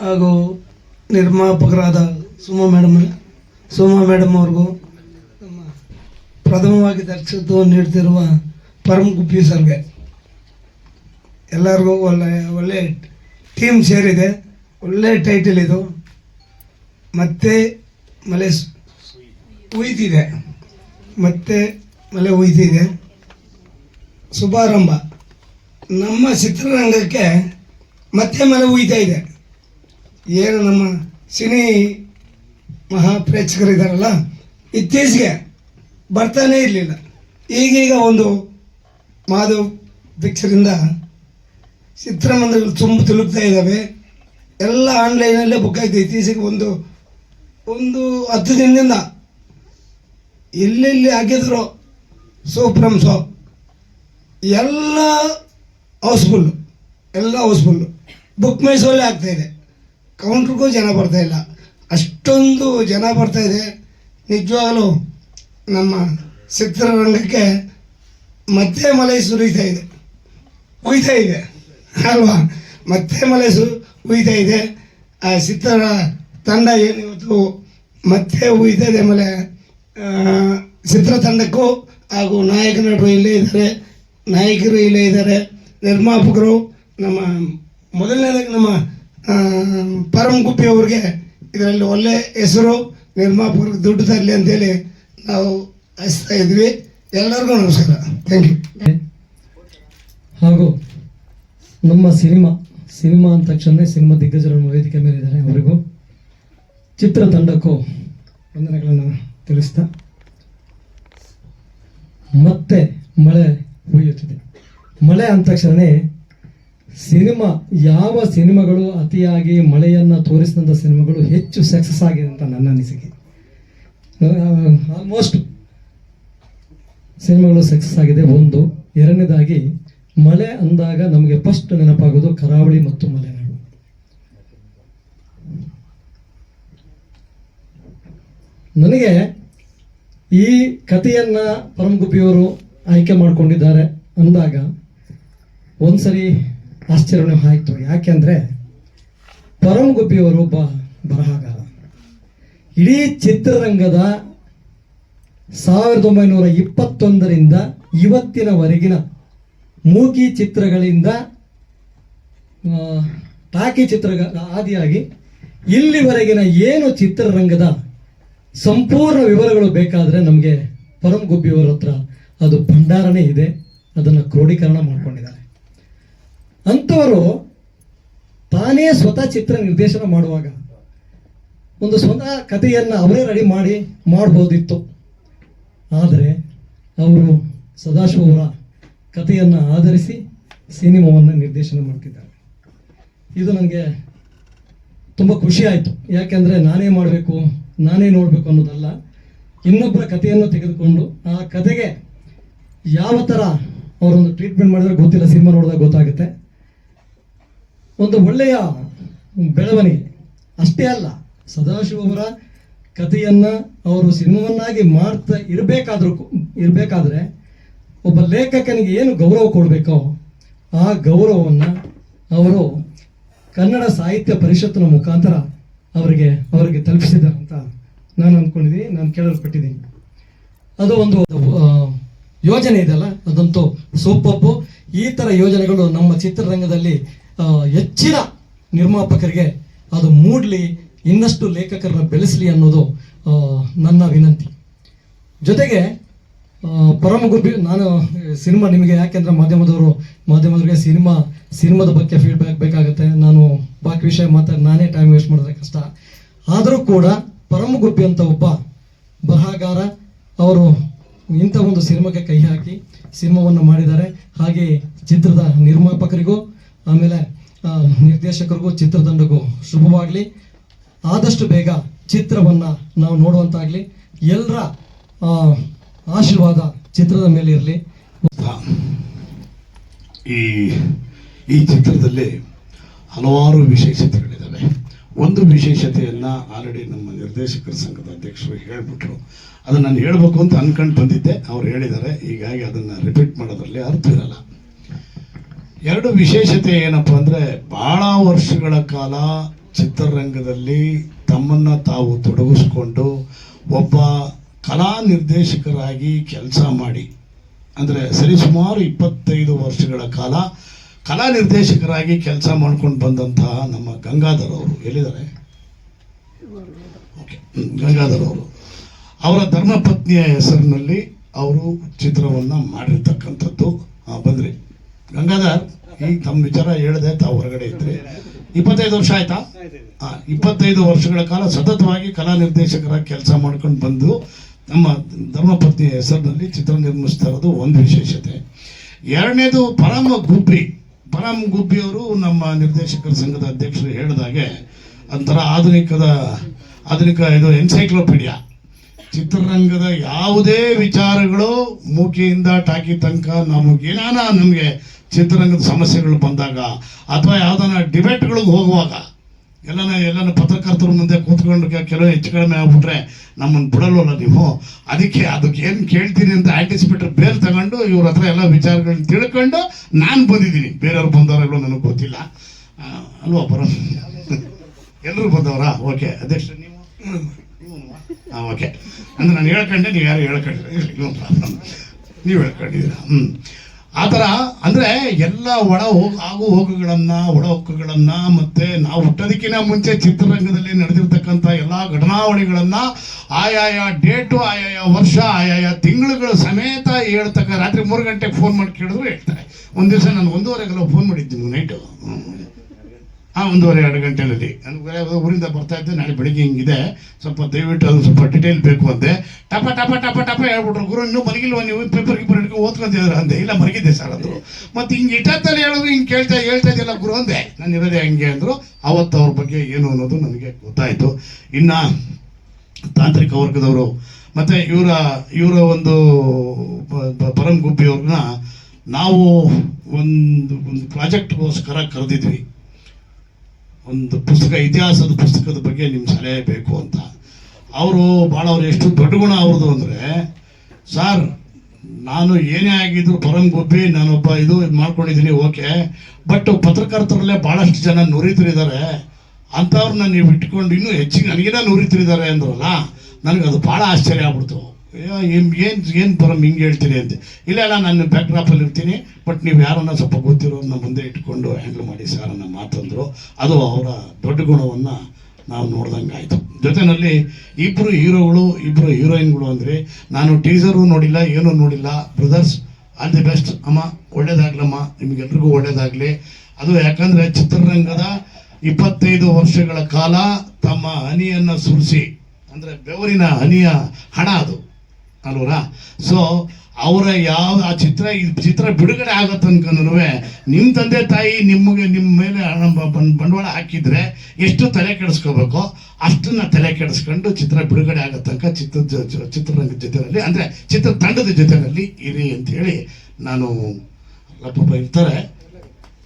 ಹಾಗೂ ನಿರ್ಮಾಪಕರಾದ ಸುಮ ಮೇಡಮ್ ಸುಮ ಮೇಡಮ್ ಅವ್ರಿಗೂ ನಮ್ಮ ಪ್ರಥಮವಾಗಿ ದರ್ಶಕತ್ವವನ್ನು ನೀಡ್ತಿರುವ ಪರಮ್ ಗುಪ್ಪಿ ಸರ್ಗೆ. ಎಲ್ಲರಿಗೂ ಒಳ್ಳೆ ಒಳ್ಳೆ ಟೀಮ್ ಸೇರಿದೆ. ಒಳ್ಳೆ ಟೈಟಲ್ ಇದು. ಮತ್ತೆ ಮಲೆ ಉಯ್ತಿದೆ. ಮತ್ತೆ ಮಲೆ ಉಯ್ತಿದೆ. ಶುಭಾರಂಭ. ನಮ್ಮ ಚಿತ್ರರಂಗಕ್ಕೆ ಮತ್ತೆ ಮಳೆ ಉಯ್ತಾ ಇದೆ. ಏನು ನಮ್ಮ ಸಿನಿ ಮಹಾ ಮಹಾಪ್ರೇಕ್ಷಕರಿದ್ದಾರಲ್ಲ ಇತ್ತೀಚೆಗೆ ಬರ್ತಾನೇ ಇರಲಿಲ್ಲ. ಈಗೀಗ ಒಂದು ಮಾಧವ್ ಪಿಕ್ಚರಿಂದ ಚಿತ್ರಮಂದಿರಗಳು ತುಂಬ ತಲುಪ್ತಾ ಇದ್ದಾವೆ. ಎಲ್ಲ ಆನ್ಲೈನಲ್ಲೇ ಬುಕ್ ಆಯ್ತು. ಇತ್ತೀಚೆಗೆ ಒಂದು ಒಂದು ಹತ್ತು ದಿನದಿಂದ ಎಲ್ಲೆಲ್ಲಿ ಹಾಕಿದ್ರು ಸೂಪ್ರಮ್ ಸೋ ಎಲ್ಲ ಹೌಸ್ಫುಲ್ಲು ಎಲ್ಲ ಹೌಸ್ಫುಲ್ಲು ಬುಕ್ ಮೈ ಆಗ್ತಾ ಇದೆ. ಕೌಂಟ್ರಿಗೂ ಜನ ಬರ್ತಾ ಇಲ್ಲ. ಅಷ್ಟೊಂದು ಜನ ಬರ್ತಾ ಇದೆ. ನಿಜವಾಗಲೂ ನಮ್ಮ ಚಿತ್ರರಂಗಕ್ಕೆ ಮತ್ತೆ ಮಲೆ ಸುರಿತಾ ಇದೆ. ಉಯ್ತಾ ಇದೆ. ಅಲ್ವಾ? ಮತ್ತೆ ಮಲೆ ಸು, ಉಯ್ತಾ ಇದೆ. ಆ ಚಿತ್ರ ತಂಡ ಏನಿವತ್ತು ಮತ್ತೆ ಉಯ್ತಾ ಇದೆ ಮಲೆ ಚಿತ್ರ ಚಿತ್ರತಂಡಕ್ಕೂ ಹಾಗೂ ನಾಯಕ ನಟರು ಇಲ್ಲೇ ಇದ್ದಾರೆ. ನಾಯಕರು ಇಲ್ಲೇ ಇದ್ದಾರೆ. ನಿರ್ಮಾಪಕರು ನಮ್ಮ ಮೊದಲನೇದಾಗಿ ನಮ್ಮ ಪರಮ್ ಗುಪ್ಪಿ ಅವ್ರಿಗೆ ಇದರಲ್ಲಿ ಒಳ್ಳೆ ಹೆಸರು ನಿರ್ಮಾಪಕರಿಗೆ ದುಡ್ಡು ತರಲಿ ಅಂತೇಳಿ ನಾವು ಹಚ್ತಾ ಇದ್ವಿ. ಎಲ್ಲರಿಗೂ ನಮಸ್ಕಾರ. ಥ್ಯಾಂಕ್ ಯು ಹಾಗೂ ನಮ್ಮ ಸಿನಿಮಾ ಸಿನಿಮಾ ಅಂದ ತಕ್ಷಣ ಸಿನಿಮಾ ದಿಗ್ಗಜರ ವೇದಿಕೆ ಮೇಲೆ ಇದ್ದಾರೆ ಅವರಿಗೂ. ಚಿತ್ರತಂಡಕ್ಕೂ ವಂದನೆಗಳನ್ನು ತಿಳಿಸ್ತಾ. ಮತ್ತೆ ಮಳೆ ಹುಯ್ಯುತ್ತಿದೆ. ಮಳೆ ಅಂದ ತಕ್ಷಣ ಸಿನಿಮಾ, ಯಾವ ಸಿನಿಮಾಗಳು ಅತಿಯಾಗಿ ಮಳೆಯನ್ನು ತೋರಿಸಿದಂಥ ಸಿನಿಮಾಗಳು ಹೆಚ್ಚು ಸಕ್ಸಸ್ ಆಗಿದೆ ಅಂತ ನನ್ನ ಅನಿಸಿಕೆ. ಆಲ್ಮೋಸ್ಟ್ ಸಿನಿಮಾಗಳು ಸಕ್ಸಸ್ ಆಗಿದೆ. ಒಂದು. ಎರಡನೇದಾಗಿ, ಮಳೆ ಅಂದಾಗ ನಮಗೆ ಫಸ್ಟ್ ನೆನಪಾಗೋದು ಕರಾವಳಿ ಮತ್ತು ಮಲೆನಾಡು. ನನಗೆ ಈ ಕಥೆಯನ್ನ ಪರಮಗುಪ್ಪಿಯವರು ಆಯ್ಕೆ ಮಾಡಿಕೊಂಡಿದ್ದಾರೆ ಅಂದಾಗ, ಒಂದ್ಸರಿ ಆಶ್ಚರ್ಯ ಆಯಿತು. ಯಾಕೆಂದ್ರೆ ಪರಮಗುಪ್ಪಿಯವರು ಒಬ್ಬ ಬರಹಗಾರ. ಇಡೀ ಚಿತ್ರರಂಗದ ಸಾವಿರದ ಒಂಬೈನೂರ ಇಪ್ಪತ್ತೊಂದರಿಂದ ಇವತ್ತಿನವರೆಗಿನ ಮೂಕಿ ಚಿತ್ರಗಳಿಂದ ಟಾಕಿ ಚಿತ್ರ ಆದಿಯಾಗಿ ಇಲ್ಲಿವರೆಗಿನ ಏನು ಚಿತ್ರರಂಗದ ಸಂಪೂರ್ಣ ವಿವರಗಳು ಬೇಕಾದರೆ ನಮಗೆ ಪರಮ್ ಗುಬ್ಬಿಯವರ ಹತ್ರ ಅದು ಭಂಡಾರನೇ ಇದೆ. ಅದನ್ನು ಕ್ರೋಢೀಕರಣ ಮಾಡ್ಕೊಂಡಿದ್ದಾರೆ. ಅಂಥವರು ತಾನೇ ಸ್ವತಃ ಚಿತ್ರ ನಿರ್ದೇಶನ ಮಾಡುವಾಗ ಒಂದು ಸ್ವತಃ ಕಥೆಯನ್ನು ಅವರೇ ರೆಡಿ ಮಾಡಿ ಮಾಡ್ಬೋದಿತ್ತು. ಆದರೆ ಅವರು ಸದಾಶಿವರ ಕಥೆಯನ್ನು ಆಧರಿಸಿ ಸಿನಿಮಾವನ್ನು ನಿರ್ದೇಶನ ಮಾಡ್ತಿದ್ದಾರೆ. ಇದು ನನಗೆ ತುಂಬ ಖುಷಿ ಆಯಿತು. ಯಾಕೆಂದರೆ ನಾನೇ ಮಾಡಬೇಕು, ನಾನೇ ನೋಡಬೇಕು ಅನ್ನೋದಲ್ಲ, ಇನ್ನೊಬ್ಬರ ಕಥೆಯನ್ನು ತೆಗೆದುಕೊಂಡು ಆ ಕಥೆಗೆ ಯಾವ ಥರ ಅವರೊಂದು ಟ್ರೀಟ್ಮೆಂಟ್ ಮಾಡಿದ್ರೆ ಗೊತ್ತಿಲ್ಲ, ಸಿನಿಮಾ ನೋಡಿದಾಗ ಗೊತ್ತಾಗುತ್ತೆ. ಒಂದು ಒಳ್ಳೆಯ ಬೆಳವಣಿಗೆ. ಅಷ್ಟೇ ಅಲ್ಲ, ಸದಾಶಿವ ಅವರ ಕಥೆಯನ್ನ ಅವರು ಸಿನಿಮಾವನ್ನಾಗಿ ಮಾಡ್ತಾ ಇರಬೇಕಾದ್ರೂ ಇರಬೇಕಾದ್ರೆ ಒಬ್ಬ ಲೇಖಕನಿಗೆ ಏನು ಗೌರವ ಕೊಡಬೇಕೋ ಆ ಗೌರವವನ್ನು ಅವರು ಕನ್ನಡ ಸಾಹಿತ್ಯ ಪರಿಷತ್ತಿನ ಮುಖಾಂತರ ಅವರಿಗೆ ಅವರಿಗೆ ತಲುಪಿಸಿದ್ದಾರೆ ಅಂತ ನಾನು ಅಂದ್ಕೊಂಡಿದ್ದೀನಿ, ನಾನು ಕೇಳಲ್ಪಟ್ಟಿದ್ದೀನಿ. ಅದು ಒಂದು ಯೋಜನೆ ಇದೆಯಲ್ಲ, ಅದಂತೂ ಸೂಪಪ್ಪು ಈ ಥರ ಯೋಜನೆಗಳು ನಮ್ಮ ಚಿತ್ರರಂಗದಲ್ಲಿ ಹೆಚ್ಚಿನ ನಿರ್ಮಾಪಕರಿಗೆ ಅದು ಮೂಡಲಿ, ಇನ್ನಷ್ಟು ಲೇಖಕರನ್ನ ಬೆಳೆಸಲಿ ಅನ್ನೋದು ನನ್ನ ವಿನಂತಿ. ಜೊತೆಗೆ ಪರಮ ನಾನು, ಸಿನಿಮಾ ನಿಮಗೆ ಯಾಕೆಂದ್ರೆ ಮಾಧ್ಯಮದವರು, ಮಾಧ್ಯಮದವರಿಗೆ ಸಿನಿಮಾ, ಸಿನಿಮಾದ ಬಗ್ಗೆ ಫೀಡ್ಬ್ಯಾಕ್ ಬೇಕಾಗುತ್ತೆ. ನಾನು ಬಾಕಿ ವಿಷಯ ಮಾತಾಡಿ ನಾನೇ ಟೈಮ್ ವೇಸ್ಟ್ ಮಾಡಿದ್ರೆ ಕಷ್ಟ. ಆದರೂ ಕೂಡ ಪರಮಗುಬ್ಬಿ ಅಂತ ಒಬ್ಬ ಬರಹಗಾರ, ಅವರು ಇಂಥ ಒಂದು ಸಿನಿಮಾಕ್ಕೆ ಕೈ ಹಾಕಿ, ಸಿನಿಮಾವನ್ನು ಮಾಡಿದ್ದಾರೆ. ಹಾಗೆ ಚಿತ್ರದ ನಿರ್ಮಾಪಕರಿಗೂ ಆಮೇಲೆ ನಿರ್ದೇಶಕರಿಗೂ ಚಿತ್ರತಂಡಕ್ಕೂ ಶುಭವಾಗಲಿ. ಆದಷ್ಟು ಬೇಗ ಚಿತ್ರವನ್ನು ನಾವು ನೋಡುವಂತಾಗಲಿ. ಎಲ್ಲರ ಆಶೀರ್ವಾದ ಚಿತ್ರದ ಮೇಲೆ ಇರಲಿ. ಈ ಈ ಚಿತ್ರದಲ್ಲಿ ಹಲವಾರು ವಿಶೇಷತೆಗಳಿದ್ದಾವೆ. ಒಂದು ವಿಶೇಷತೆಯನ್ನು ಆಲ್ರೆಡಿ ನಮ್ಮ ನಿರ್ದೇಶಕರ ಸಂಘದ ಅಧ್ಯಕ್ಷರು ಹೇಳಿಬಿಟ್ರು. ಅದನ್ನ ನಾನು ಹೇಳಬೇಕು ಅಂತ ಅನ್ಕೊಂಡು ಬಂದಿದ್ದೆ. ಅವ್ರು ಹೇಳಿದ್ದಾರೆ. ಹೀಗಾಗಿ ಅದನ್ನ ರಿಪೀಟ್ ಮಾಡೋದ್ರಲ್ಲಿ ಅರ್ಥ ಇರಲ್ಲ. ಎರಡು ವಿಶೇಷತೆ ಏನಪ್ಪ ಅಂದರೆ ಬಹಳ ವರ್ಷಗಳ ಕಾಲ ಚಿತ್ರರಂಗದಲ್ಲಿ ತಮ್ಮನ್ನ ತಾವು ತೊಡಗಿಸ್ಕೊಂಡು ಒಬ್ಬ ಕಲಾ ನಿರ್ದೇಶಕರಾಗಿ ಕೆಲಸ ಮಾಡಿ. ಅಂದ್ರೆ ಸರಿಸುಮಾರು ಇಪ್ಪತ್ತೈದು ವರ್ಷಗಳ ಕಾಲ ಕಲಾ ನಿರ್ದೇಶಕರಾಗಿ ಕೆಲಸ ಮಾಡ್ಕೊಂಡು ಬಂದಂತಹ ನಮ್ಮ ಗಂಗಾಧರ್ ಅವರು. ಎಲ್ಲಿದ್ದಾರೆ? ಓಕೆ ಗಂಗಾಧರ್ ಅವರು. ಅವರ ಧರ್ಮಪತ್ನಿಯ ಹೆಸರಿನಲ್ಲಿ ಅವರು ಚಿತ್ರವನ್ನ ಮಾಡಿರ್ತಕ್ಕಂಥದ್ದು. ಬಂದ್ರಿ. ಗಂಗಾಧರ್ ಈಗ ತಮ್ಮ ವಿಚಾರ ಹೇಳಿದೆ ತಾವು ಹೊರಗಡೆ ಇದ್ರಿ. ಇಪ್ಪತ್ತೈದು ವರ್ಷ ಆಯ್ತಾ? ಆ, ಇಪ್ಪತ್ತೈದು ವರ್ಷಗಳ ಕಾಲ ಸತತವಾಗಿ ಕಲಾ ನಿರ್ದೇಶಕರ ಕೆಲಸ ಮಾಡ್ಕೊಂಡು ಬಂದು ನಮ್ಮ ಧರ್ಮಪತ್ನಿಯ ಹೆಸರಿನಲ್ಲಿ ಚಿತ್ರ ನಿರ್ಮಿಸ್ತಾ ಇರೋದು ಒಂದು ವಿಶೇಷತೆ. ಎರಡನೇದು ಪರಮ ಗುಬ್ಬಿ. ಪರಮ ಗುಬ್ಬಿ ಅವರು ನಮ್ಮ ನಿರ್ದೇಶಕರ ಸಂಘದ ಅಧ್ಯಕ್ಷರು ಹೇಳಿದಾಗೆ ಒಂಥರ ಆಧುನಿಕದ ಆಧುನಿಕ ಇದು ಎನ್ಸೈಕ್ಲೋಪೀಡಿಯಾ. ಚಿತ್ರರಂಗದ ಯಾವುದೇ ವಿಚಾರಗಳು ಮೂಕಿಯಿಂದ ಟಾಕಿ ತನಕ ನಮಗೇನಾನ ನಮಗೆ ಚಿತ್ರರಂಗದ ಸಮಸ್ಯೆಗಳು ಬಂದಾಗ ಅಥವಾ ಯಾವ್ದಾನ ಡಿಬೇಟ್ಗಳಿಗೆ ಹೋಗುವಾಗ ಎಲ್ಲನ ಎಲ್ಲನ ಪತ್ರಕರ್ತರ ಮುಂದೆ ಕೂತ್ಕೊಂಡು ಕೆಲವು ಹೆಚ್ಚು ಕಡಿಮೆ ಆಗ್ಬಿಟ್ರೆ ನಮ್ಮನ್ನು ಬಿಡಲ್ವಲ್ಲ ನೀವು? ಅದಕ್ಕೆ ಅದಕ್ಕೆ ಏನು ಕೇಳ್ತೀನಿ ಅಂತ ಆಂಟಿಸಿಪೇಟರ್ ಬೇಲ್ ತಗೊಂಡು ಇವ್ರ ಹತ್ರ ಎಲ್ಲ ವಿಚಾರಗಳನ್ನ ತಿಳ್ಕೊಂಡು ನಾನು ಬಂದಿದ್ದೀನಿ. ಬೇರೆಯವ್ರು ಬಂದವರೆಲ್ಲೋ ನನಗೆ ಗೊತ್ತಿಲ್ಲ. ಅಲ್ವಾ ಬರೋ ಎಲ್ಲರೂ ಬಂದವರಾ? ಓಕೆ ಅಧ್ಯಕ್ಷ ನೀವು? ಹಾಂ ಓಕೆ. ಅಂದ್ರೆ ನಾನು ಹೇಳ್ಕೊಂಡೆ, ನೀವು ಯಾರು ಹೇಳ್ಕೊಂಡಿರ ನೀವು ಹೇಳ್ಕೊಂಡಿದ್ದೀರಾ? ಹ್ಞೂ ಆ ಥರ ಅಂದರೆ ಎಲ್ಲ ಒಳ ಹೋಗ ಆಗು ಹೋಗುಗಳನ್ನು, ಒಳ ಹೊಕ್ಕುಗಳನ್ನ ಮತ್ತೆ ನಾವು ಹುಟ್ಟೋದಕ್ಕಿಂತ ಮುಂಚೆ ಚಿತ್ರರಂಗದಲ್ಲಿ ನಡೆದಿರ್ತಕ್ಕಂಥ ಎಲ್ಲ ಘಟನಾವಳಿಗಳನ್ನು ಆಯಾಯ ಡೇಟು, ಆಯಾಯ ವರ್ಷ, ಆಯಾಯ ತಿಂಗಳುಗಳ ಸಮೇತ ಹೇಳ್ತಕ್ಕ ರಾತ್ರಿ ಮೂರು ಗಂಟೆಗೆ ಫೋನ್ ಮಾಡಿ ಕೇಳಿದ್ರು ಹೇಳ್ತಾರೆ. ಒಂದು ದಿವಸ ನಾನು ಒಂದೂವರೆಗೆಲ್ಲ ಫೋನ್ ಮಾಡಿದ್ದೀನಿ ನೈಟು. ಆ ಒಂದೂವರೆ, ಎರಡು ಗಂಟೆಯಲ್ಲಿ ನನಗೆ ಊರಿಂದ ಬರ್ತಾ ಇದ್ದೆ, ನಾಳೆ ಬೆಳಿಗ್ಗೆ ಹಿಂಗಿದೆ. ಸ್ವಲ್ಪ ದಯವಿಟ್ಟು ಅದು ಸ್ವಲ್ಪ ಡಿಟೇಲ್ ಬೇಕು ಅಂದೆ. ಟಪ ಟಪ ಟಪ ಟಪ ಹೇಳ್ಬಿಟ್ರು. ಗುರು, ಇನ್ನೂ ಮಲಗಿಲ್ವ ನೀವು? ಪೇಪರ್ ಗಿಪರ್ ಹಿಡ್ಕೊಂಡು ಓದ್ಕೊಂತಿದ್ರು ಅಂದೆ. ಇಲ್ಲ, ಮಲಗಿದ್ದೆ ಸರ್ ಅಂದರು. ಮತ್ತೆ ಹಿಂಗೆ ಇಟ್ಟತ್ತಲ್ಲಿ ಹೇಳೋದು, ಹಿಂಗೆ ಕೇಳ್ತಾ, ಹೇಳ್ತಾ ಇದ್ದಿಲ್ಲ ಗುರು ಅಂದೆ. ನಾನು ಇರೋದೇ ಹಂಗೆ ಅಂದರು. ಅವತ್ತು ಅವ್ರ ಬಗ್ಗೆ ಏನು ಅನ್ನೋದು ನನಗೆ ಗೊತ್ತಾಯಿತು. ಇನ್ನು ತಾಂತ್ರಿಕ ವರ್ಗದವರು, ಮತ್ತು ಇವರ ಇವರ ಒಂದು ಪರಂ ಗುಬ್ಬಿ ಅವ್ರನ್ನ ನಾವು ಒಂದು ಒಂದು ಪ್ರಾಜೆಕ್ಟ್ಗೋಸ್ಕರ ಕರೆದಿದ್ವಿ. ಒಂದು ಪುಸ್ತಕ, ಇತಿಹಾಸದ ಪುಸ್ತಕದ ಬಗ್ಗೆ ನಿಮ್ಮ ಸಲಹೆ ಬೇಕು ಅಂತ. ಅವರು ಭಾಳ ಅವ್ರು ಎಷ್ಟು ದೊಡ್ಡ ಗುಣ ಅವ್ರದ್ದು ಅಂದರೆ, ಸರ್, ನಾನು ಏನೇ ಆಗಿದ್ರು ಪರಂ ಗುಬ್ಬಿ, ನಾನೊಬ್ಬ ಇದು ಇದು ಮಾಡ್ಕೊಂಡಿದ್ದೀನಿ ಓಕೆ. ಬಟ್ ಪತ್ರಕರ್ತರಲ್ಲೇ ಭಾಳಷ್ಟು ಜನ ನುರಿತರಿದ್ದಾರೆ ಅಂಥವ್ರನ್ನ ನೀವು ಇಟ್ಕೊಂಡು ಇನ್ನೂ ಹೆಚ್ಚಿಗೆ ನನಗಿನ್ನ ನುರಿತರಿದ್ದಾರೆ ಅಂದ್ರಲ್ಲ ನನಗೆ ಅದು ಭಾಳ ಆಶ್ಚರ್ಯ ಆಗ್ಬಿಡ್ತು. ಏನು ಏನು ಏನು ಹಿಂಗೆ ಹೇಳ್ತೀನಿ ಅಂತ. ಇಲ್ಲ ಇಲ್ಲ, ನಾನು ಬ್ಯಾಕ್ ಡ್ರಾಪಲ್ಲಿ ಇರ್ತೀನಿ ಬಟ್ ನೀವು ಯಾರನ್ನ ಸ್ವಲ್ಪ ಗೊತ್ತಿರೋದನ್ನ ಮುಂದೆ ಇಟ್ಕೊಂಡು ಹ್ಯಾಂಡಲ್ ಮಾಡಿ ಸರ್ ಅನ್ನೋ ಮಾತಂದರು. ಅದು ಅವರ ದೊಡ್ಡ ಗುಣವನ್ನು ನಾವು ನೋಡ್ದಂಗೆ ಆಯಿತು. ಜೊತೆಯಲ್ಲಿ ಇಬ್ಬರು ಹೀರೋಗಳು ಇಬ್ಬರು ಹೀರೋಯಿನ್ಗಳು ಅಂದರೆ, ನಾನು ಟೀಸರು ನೋಡಿಲ್ಲ, ಏನೂ ನೋಡಿಲ್ಲ. ಬ್ರದರ್ಸ್ ಆಲ್ ದಿ ಬೆಸ್ಟ್ ಅಮ್ಮ, ಒಳ್ಳೇದಾಗ್ಲಮ್ಮ, ನಿಮಗೆಲ್ರಿಗೂ ಒಳ್ಳೇದಾಗಲಿ. ಅದು ಯಾಕಂದರೆ ಚಿತ್ರರಂಗದ ಇಪ್ಪತ್ತೈದು ವರ್ಷಗಳ ಕಾಲ ತಮ್ಮ ಹನಿಯನ್ನು ಸುರಿಸಿ, ಅಂದರೆ ಬೆವರಿನ ಹನಿಯ ಹಣ ಅದು. ಅಲ್ವರಾ? ಸೊ ಅವರ ಯಾವ, ಆ ಚಿತ್ರ ಚಿತ್ರ ಬಿಡುಗಡೆ ಆಗೋ ತನಕನೂ ನಿಮ್ಮ ತಂದೆ ತಾಯಿ ನಿಮಗೆ ನಿಮ್ಮ ಮೇಲೆ ಬಂಡವಾಳ ಹಾಕಿದ್ರೆ ಎಷ್ಟು ತಲೆ ಕೆಡಿಸ್ಕೋಬೇಕೋ? ಅಷ್ಟನ್ನು ತಲೆ ಕೆಡಿಸ್ಕೊಂಡು ಚಿತ್ರ ಬಿಡುಗಡೆ ಆಗೋ ತನಕ ಚಿತ್ರ ಜ- ಜ- ಚಿತ್ರರಂಗದ ಜೊತೆಯಲ್ಲಿ, ಅಂದರೆ ಚಿತ್ರ ತಂಡದ ಜೊತೆಯಲ್ಲಿ ಇರಿ ಅಂಥೇಳಿ ನಾನು ಲಪ್ಪ ಪಾಪ ಇರ್ತಾರೆ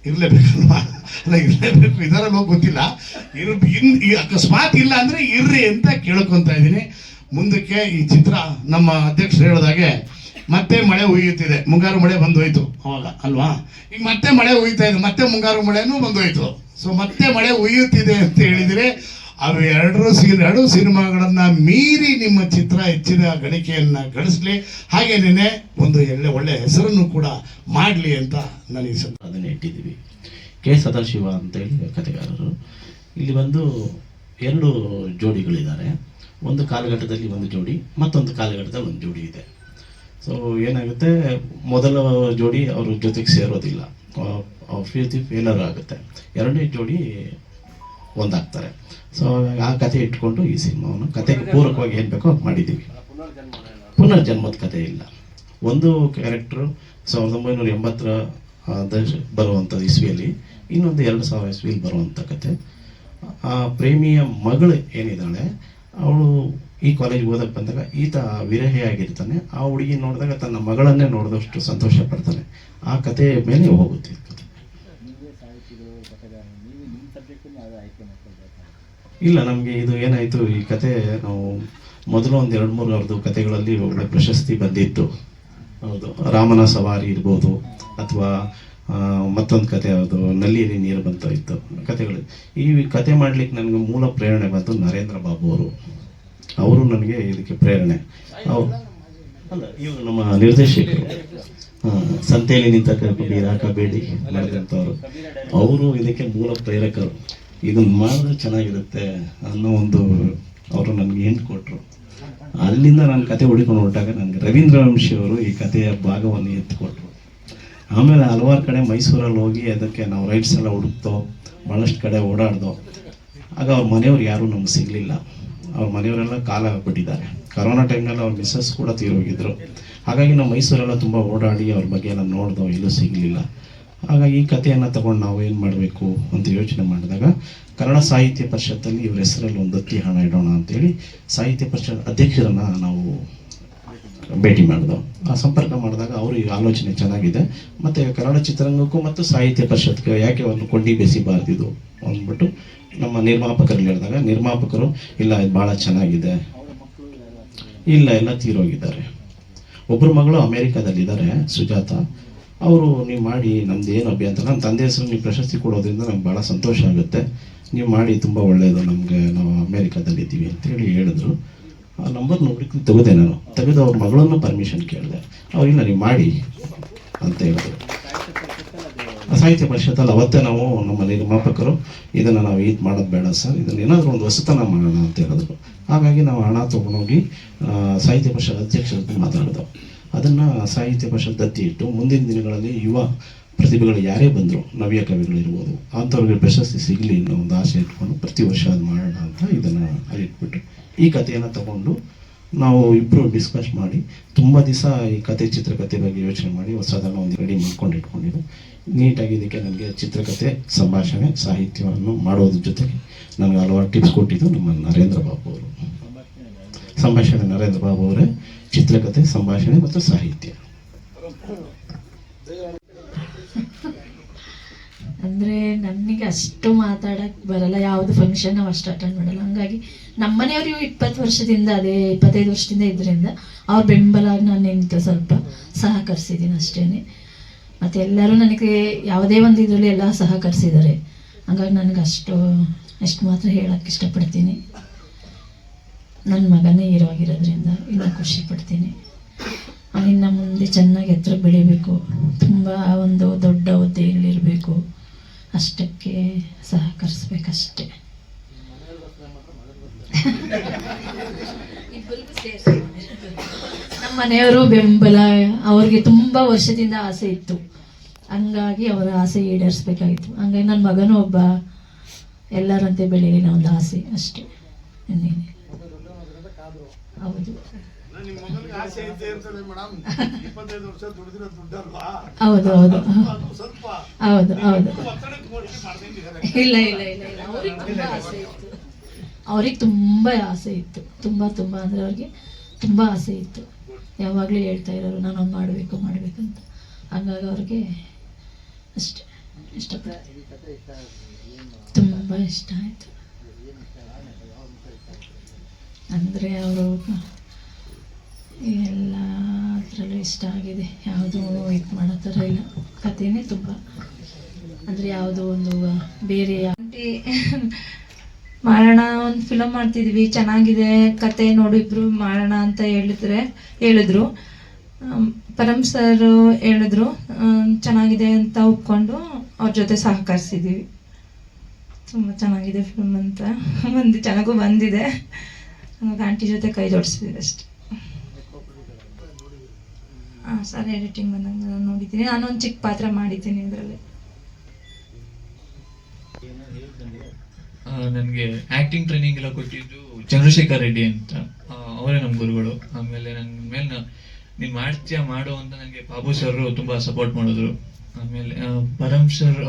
ಇರಲೇಬೇಕಲ್ವಾ ಅಲ್ಲ, ಇರಲೇಬೇಕು. ಇದರಲ್ಲೋ ಗೊತ್ತಿಲ್ಲ. ಇರ್, ಇನ್ ಅಕಸ್ಮಾತ್ ಇಲ್ಲ ಅಂದರೆ ಇರ್ರಿ ಅಂತ ಕೇಳ್ಕೊತಾ ಇದ್ದೀನಿ. ಮುಂದಕ್ಕೆ ಈ ಚಿತ್ರ ನಮ್ಮ ಅಧ್ಯಕ್ಷರು ಹೇಳಿದಾಗೆ ಮತ್ತೆ ಮಳೆ ಉಯ್ಯುತ್ತಿದೆ ಮುಂಗಾರು ಮಳೆ ಬಂದೋಯ್ತು ಅವಾಗ, ಅಲ್ವಾ? ಈಗ ಮತ್ತೆ ಮಳೆ ಹುಯ್ತಾ ಇದೆ, ಮತ್ತೆ ಮುಂಗಾರು ಮಳೆನೂ ಬಂದೋಯ್ತು. ಸೊ ಮತ್ತೆ ಮಳೆ ಉಯ್ಯುತ್ತಿದೆ ಅಂತ ಹೇಳಿದರೆ ಅವು ಎರಡರೂ ಸಿ ಎರಡು ಸಿನಿಮಾಗಳನ್ನ ಮೀರಿ ನಿಮ್ಮ ಚಿತ್ರ ಹೆಚ್ಚಿನ ಗಳಿಕೆಯನ್ನ ಗಳಿಸ್ಲಿ. ಹಾಗೇನೇ ಒಂದು ಎಳ್ಳೆ ಒಳ್ಳೆ ಹೆಸರನ್ನು ಕೂಡ ಮಾಡಲಿ ಅಂತ ನನಗೆ ಸ್ವಲ್ಪ ಅದನ್ನು ಇಟ್ಟಿದ್ದೀವಿ. ಕೆ ಸದಾಶಿವ ಅಂತೇಳಿ ಕಥೆಗಾರರು. ಇಲ್ಲಿ ಬಂದು ಎರಡು ಜೋಡಿಗಳಿದ್ದಾರೆ. ಒಂದು ಕಾಲಘಟ್ಟದಲ್ಲಿ ಒಂದು ಜೋಡಿ ಮತ್ತೊಂದು ಕಾಲಘಟ್ಟದಲ್ಲಿ ಒಂದು ಜೋಡಿ ಇದೆ. ಸೊ ಏನಾಗುತ್ತೆ? ಮೊದಲ ಜೋಡಿ ಅವ್ರ ಜೊತೆಗೆ ಸೇರೋದಿಲ್ಲ. ಫ್ಯೂತಿ ಫೇಲರ್ ಆಗುತ್ತೆ. ಎರಡನೇ ಜೋಡಿ ಒಂದಾಗ್ತಾರೆ. ಸೊ ಆ ಕತೆ ಇಟ್ಕೊಂಡು ಈ ಸಿನಿಮಾವನ್ನು ಕತೆಗೆ ಪೂರಕವಾಗಿ ಏನು ಬೇಕೋ ಮಾಡಿದ್ದೀವಿ. ಪುನರ್ಜನ್ಮದ ಕಥೆ ಇಲ್ಲ. ಒಂದು ಕ್ಯಾರೆಕ್ಟ್ರು ಸಾವಿರದ ಒಂಬೈನೂರ ಎಂಬತ್ತರ ದಶ ಬರುವಂಥ ಇಸ್ವಿಯಲ್ಲಿ ಇನ್ನೊಂದು ಎರಡು ಸಾವಿರ ಇಸ್ವಿಯಲ್ಲಿ ಬರುವಂಥ ಕತೆ ಆ ಪ್ರೇಮಿಯ ಮಗಳು ಏನಿದ್ದಾಳೆ? ಅವಳು ಈ ಕಾಲೇಜ್ ಓದಕ್ಕೆ ಬಂದಾಗ ಈತ ವಿರಹಿಯಾಗಿರ್ತಾನೆ. ಆ ಹುಡುಗಿ ನೋಡಿದಾಗ ತನ್ನ ಮಗಳನ್ನೇ ನೋಡಿದಷ್ಟು ಸಂತೋಷ ಪಡ್ತಾನೆ. ಆ ಕತೆ ಮೇಲೆ ಹೋಗುತ್ತೆ ಇಲ್ಲ, ನಮಗೆ ಇದು ಏನಾಯಿತು? ಈ ಕತೆ ನಾವು ಮೊದಲು ಒಂದು ಎರಡು ಮೂರು ಅವ್ರದ್ದು ಕತೆಗಳಲ್ಲಿ ಒಳ್ಳೆ ಪ್ರಶಸ್ತಿ ಬಂದಿತ್ತು. ಹೌದು, ರಾಮನ ಸವಾರಿ ಇರ್ಬೋದು, ಅಥವಾ ಮತ್ತೊಂದು ಕತೆ ಯಾವುದು? ನಲ್ಲಿಯಲ್ಲಿ ನೀರು ಬಂತು ಇತ್ತು. ಕತೆಗಳು. ಈ ಕತೆ ಮಾಡ್ಲಿಕ್ಕೆ ನನಗೆ ಮೂಲ ಪ್ರೇರಣೆ ಬಂತು ನರೇಂದ್ರ ಬಾಬು ಅವರು. ಅವರು ನನಗೆ ಇದಕ್ಕೆ ಪ್ರೇರಣೆ. ಅವ್ರು ಅಲ್ಲ, ಇವರು ನಮ್ಮ ನಿರ್ದೇಶಕರು. ಸಂತೆಯಲ್ಲಿ ನಿಂತ ಕಬೀರ ಕಬೇಡಿ ಮಾಡಿದಂಥವ್ರು. ಅವರು ಇದಕ್ಕೆ ಮೂಲ ಪ್ರೇರಕರು. ಇದನ್ನು ಮಾಡಿದ್ರೆ ಚೆನ್ನಾಗಿರುತ್ತೆ ಅನ್ನೋ ಒಂದು ಅವರು ನನಗೆ ಹೆಣ್ಣು ಕೊಟ್ಟರು ಅಲ್ಲಿಂದ ನಾನು ಕತೆ ಹುಡುಕೊಂಡು ಹೊರಟಾಗ ನನಗೆ ರವೀಂದ್ರ ವಂಶಿ ಅವರು ಈ ಕಥೆಯ ಭಾಗವನ್ನು ಎತ್ತಿಕೊಟ್ರು ಆಮೇಲೆ ಹಲವಾರು ಕಡೆ ಮೈಸೂರಲ್ಲಿ ಹೋಗಿ ಅದಕ್ಕೆ ನಾವು ರೈಟ್ಸ್ ಎಲ್ಲ ಹುಡುಕ್ತೋ ಭಾಳಷ್ಟು ಕಡೆ ಓಡಾಡ್ದೋ, ಆಗ ಅವ್ರ ಮನೆಯವ್ರು ಯಾರೂ ನಮ್ಗೆ ಸಿಗಲಿಲ್ಲ. ಅವ್ರ ಮನೆಯವರೆಲ್ಲ ಕಾಲ ಆಗ್ಬಿಟ್ಟಿದ್ದಾರೆ ಕರೋನಾ ಟೈಮ್ನಲ್ಲಿ ಅವ್ರ ಮಿಸ್ಸಸ್ ಕೂಡ ತೀರೋಗಿದ್ರು. ಹಾಗಾಗಿ ನಾವು ಮೈಸೂರೆಲ್ಲ ತುಂಬ ಓಡಾಡಿ ಅವ್ರ ಬಗ್ಗೆ ಎಲ್ಲ ನೋಡಿದೋ ಎಲ್ಲೂ ಸಿಗಲಿಲ್ಲ. ಹಾಗಾಗಿ ಈ ಕಥೆಯನ್ನು ತಗೊಂಡು ನಾವು ಏನು ಮಾಡಬೇಕು ಅಂತ ಯೋಚನೆ ಮಾಡಿದಾಗ, ಕನ್ನಡ ಸಾಹಿತ್ಯ ಪರಿಷತ್ತಲ್ಲಿ ಇವ್ರ ಹೆಸರಲ್ಲಿ ಒಂದು ಹತ್ತಿ ಹಣ ಇಡೋಣ ಅಂತೇಳಿ ಸಾಹಿತ್ಯ ಪರಿಷತ್ ಅಧ್ಯಕ್ಷರನ್ನು ನಾವು ಭೇಟಿ ಮಾಡಿದ್ರು ಆ ಸಂಪರ್ಕ ಮಾಡಿದಾಗ ಅವರು ಈ ಆಲೋಚನೆ ಚೆನ್ನಾಗಿದೆ. ಮತ್ತು ಕನ್ನಡ ಚಿತ್ರರಂಗಕ್ಕೂ ಮತ್ತು ಸಾಹಿತ್ಯ ಪರಿಷತ್ಗೆ ಯಾಕೆ ಒಂದು ಕೊಂಡಿ ಬೆಸಿಬಾರ್ದಿದು ಅಂದ್ಬಿಟ್ಟು ನಮ್ಮ ನಿರ್ಮಾಪಕರಲ್ಲಿ ಹೇಳಿದಾಗ, ನಿರ್ಮಾಪಕರು, ಇಲ್ಲ, ಇದು ಭಾಳ ಚೆನ್ನಾಗಿದೆ. ಇಲ್ಲ, ಎಲ್ಲ ತೀರೋಗಿದ್ದಾರೆ. ಒಬ್ಬರು ಮಗಳು ಅಮೇರಿಕಾದಲ್ಲಿದ್ದಾರೆ, ಸುಜಾತ. ಅವರು, ನೀವು ಮಾಡಿ, ನಮ್ದು ಏನು ಅಭ್ಯಂತರ? ನಮ್ಮ ತಂದೆ ಹೆಸರು ನೀವು ಪ್ರಶಸ್ತಿ ಕೊಡೋದ್ರಿಂದ ನಮ್ಗೆ ಭಾಳ ಸಂತೋಷ ಆಗುತ್ತೆ. ನೀವು ಮಾಡಿ, ತುಂಬ ಒಳ್ಳೆಯದು ನಮಗೆ, ನಾವು ಅಮೇರಿಕಾದಲ್ಲಿದ್ದೀವಿ ಅಂತೇಳಿ ಹೇಳಿದ್ರು. ಆ ನಂಬರ್ ನೋಡಿ ತೆಗೆದೆ ನಾನು. ತೆಗೆದು ಅವ್ರ ಮಗಳನ್ನು ಪರ್ಮಿಷನ್ ಕೇಳಿದೆ. ಅವ್ರಿಗೆ ನೀವು ಮಾಡಿ ಅಂತ ಹೇಳಿದ್ರು. ಸಾಹಿತ್ಯ ಪರಿಷತ್ತಲ್ಲಿ ಅವತ್ತೇ ನಾವು ನಮ್ಮ ನಿರ್ಮಾಪಕರು, ಇದನ್ನು ನಾವು ಇದು ಮಾಡೋದು ಬೇಡ ಸರ್, ಇದನ್ನ ಏನಾದರೂ ಒಂದು ಹೊಸತನ ಮಾಡೋಣ ಅಂತ ಹೇಳಿದ್ರು. ಹಾಗಾಗಿ ನಾವು ಹಣ ತೊಗೊಂಡೋಗಿ ಸಾಹಿತ್ಯ ಪರಿಷತ್ ಅಧ್ಯಕ್ಷರ ಮಾತಾಡಿದೆವು. ಅದನ್ನು ಸಾಹಿತ್ಯ ಪರಿಷತ್ ದತ್ತಿ ಇಟ್ಟು ಮುಂದಿನ ದಿನಗಳಲ್ಲಿ ಯುವ ಪ್ರತಿಭೆಗಳು ಯಾರೇ ಬಂದರು ನವ್ಯ ಕವಿಗಳಿರ್ಬೋದು ಅಂಥವ್ರಿಗೆ ಪ್ರಶಸ್ತಿ ಸಿಗಲಿ ಅನ್ನೋ ಒಂದು ಆಸೆ ಇಟ್ಕೊಂಡು ಪ್ರತಿ ವರ್ಷ ಅದು ಮಾಡೋಣ ಅಂತ ಇದನ್ನು ಅಲ್ಲಿಟ್ಬಿಟ್ಟು ಈ ಕಥೆಯನ್ನು ತಗೊಂಡು ನಾವು ಇಬ್ಬರು ಡಿಸ್ಕಸ್ ಮಾಡಿ, ತುಂಬ ದಿವಸ ಈ ಕತೆ ಚಿತ್ರಕಥೆ ಬಗ್ಗೆ ಯೋಚನೆ ಮಾಡಿ ಹೊಸದನ್ನು ಒಂದು ರೆಡಿ ಮಾಡ್ಕೊಂಡು ಇಟ್ಕೊಂಡಿದ್ದು ನೀಟಾಗಿ ಇದಕ್ಕೆ ನನಗೆ ಚಿತ್ರಕಥೆ, ಸಂಭಾಷಣೆ, ಸಾಹಿತ್ಯವನ್ನು ಮಾಡೋದ್ರ ಜೊತೆಗೆ ನನಗೆ ಹಲವಾರು ಟಿಪ್ಸ್ ಕೊಟ್ಟಿದ್ದು ನಮ್ಮ ನರೇಂದ್ರ ಬಾಬು ಅವರು. ಸಂಭಾಷಣೆ ನರೇಂದ್ರ ಬಾಬು ಅವರೇ, ಚಿತ್ರಕಥೆ, ಸಂಭಾಷಣೆ ಮತ್ತು ಸಾಹಿತ್ಯ. ನನಗೆ ಅಷ್ಟು ಮಾತಾಡಕ್ಕೆ ಬರಲ್ಲ, ಯಾವುದು ಫಂಕ್ಷನ್ ನಾವು ಅಷ್ಟು ಅಟೆಂಡ್ ಮಾಡಲ್ಲ. ಹಂಗಾಗಿ ನಮ್ಮ ಮನೆಯವರು ಇಪ್ಪತ್ತು ವರ್ಷದಿಂದ, ಅದೇ ಇಪ್ಪತ್ತೈದು ವರ್ಷದಿಂದ ಇದರಿಂದ ಅವ್ರ ಬೆಂಬಲ ನಾನು ನಿಂತು ಸ್ವಲ್ಪ ಸಹಕರಿಸಿದ್ದೀನಿ ಅಷ್ಟೇ ಮತ್ತು ಎಲ್ಲರೂ ನನಗೆ ಯಾವುದೇ ಒಂದು ಇದರಲ್ಲಿ ಎಲ್ಲ ಸಹಕರಿಸಿದ್ದಾರೆ ಹಂಗಾಗಿ ನನಗೆ ಅಷ್ಟು ಅಷ್ಟು ಮಾತ್ರ ಹೇಳಕ್ಕೆ ಇಷ್ಟಪಡ್ತೀನಿ. ನನ್ನ ಮಗನೇ ಇರೋಗಿರೋದ್ರಿಂದ ಇನ್ನೂ ಖುಷಿ ಪಡ್ತೀನಿ. ಅವನಿನ್ನ ಮುಂದೆ ಚೆನ್ನಾಗಿ ಎತ್ತರ ಬೆಳಿಬೇಕು. ತುಂಬ ಒಂದು ದೊಡ್ಡ ಹುದ್ದೆಯಲ್ಲಿರಬೇಕು. ಅಷ್ಟಕ್ಕೆ ಸಹಕರಿಸ್ಬೇಕಷ್ಟೆ. ನಮ್ಮ ಮನೆಯವರು ಬೆಂಬಲ ಅವ್ರಿಗೆ ತುಂಬ ವರ್ಷದಿಂದ ಆಸೆ ಇತ್ತು. ಹಂಗಾಗಿ ಅವರ ಆಸೆ ಈಡೇರಿಸ್ಬೇಕಾಗಿತ್ತು. ಹಂಗಾಗಿ ನನ್ನ ಮಗನೂ ಒಬ್ಬ ಎಲ್ಲರಂತೆ ಬೆಳೆಯಲಿ ಅನ್ನೋ ಒಂದು ಆಸೆ ಅಷ್ಟೇ. ಹೌದು ಹೌದು. ಹೌದು ಹೌದು. ಹೌದು ಇಲ್ಲ ಇಲ್ಲ ಇಲ್ಲ ಇಲ್ಲ. ಅವ್ರಿಗೆ ತುಂಬಾ ಆಸೆ ಇತ್ತು. ಅವ್ರಿಗೆ ತುಂಬಾ ಆಸೆ ಇತ್ತು. ತುಂಬಾ ತುಂಬಾ ಅಂದ್ರೆ ಅವ್ರಿಗೆ ತುಂಬಾ ಆಸೆ ಇತ್ತು. ಯಾವಾಗಲೂ ಹೇಳ್ತಾ ಇರೋರು ನಾನೊಂದು ಮಾಡಬೇಕು ಮಾಡಬೇಕು ಅಂತ. ಹಂಗಾಗಿ ಅವ್ರಿಗೆ ಅಷ್ಟೇ. ಇಷ್ಟಪಡ್ತೀನಿ ತುಂಬ ಇಷ್ಟ ಆಯಿತು. ಅಂದರೆ ಅವರು ಎಲ್ಲ ಅದರಲ್ಲೂ ಇಷ್ಟ ಆಗಿದೆ. ಯಾವುದೂ ಇದು ಮಾಡೋ ಥರ ಇಲ್ಲ. ಕಥೆನೇ ತುಂಬ. ಅಂದರೆ ಯಾವುದೋ ಒಂದು ಬೇರೆ ಆಂಟಿ ಮಾಡೋಣ ಒಂದು ಫಿಲಮ್ ಮಾಡ್ತಿದ್ವಿ. ಚೆನ್ನಾಗಿದೆ. ಕತೆ ನೋಡು ಇಬ್ಬರು ಮಾಡೋಣ ಅಂತ ಹೇಳಿದ್ರೆ, ಹೇಳಿದ್ರು. ಪರಮ್ ಪರಂ ಸರ್ ಹೇಳಿದ್ರು. ಚೆನ್ನಾಗಿದೆ ಅಂತ ಒಪ್ಕೊಂಡು ಅವ್ರ ಜೊತೆ ಸಹಕರಿಸಿದ್ದೀವಿ ತುಂಬ ಚೆನ್ನಾಗಿದೆ ಫಿಲ್ಮ್ ಅಂತ. ಬಂದು ಚೆನ್ನಾಗೂ ಬಂದಿದೆ. ಆಂಟಿ ಜೊತೆ ಕೈ ಜೋಡಿಸಿದ್ದೀವಿ ಅಷ್ಟೆ. ಸರ್ ಎಡಿಟಿಂಗ್ ನಾನು ನೋಡಿದ್ದೀನಿ. ನಾನೊಂದು ಚಿಕ್ಕ ಪಾತ್ರ ಮಾಡಿದ್ದೀನಿ ಇದರಲ್ಲಿ. ನನಗೆ ಆ್ಯಕ್ಟಿಂಗ್ ಟ್ರೈನಿಂಗ್ ಎಲ್ಲ ಕೊಟ್ಟಿದ್ದು ಚಂದ್ರಶೇಖರ್ ರೆಡ್ಡಿ ಅಂತ. ಅವರೇ ನಮ್ಮ ಗುರುಗಳು. ಆಮೇಲೆ ನನ್ನ ಮೇಲೆ ನೀನು ಮಾಡ್ತೀಯ ಮಾಡು ಅಂತ ನನಗೆ ಬಾಬು ಸರ್ ತುಂಬ ಸಪೋರ್ಟ್ ಮಾಡಿದ್ರು. ಆಮೇಲೆ ಪರಮ್ ಸರ್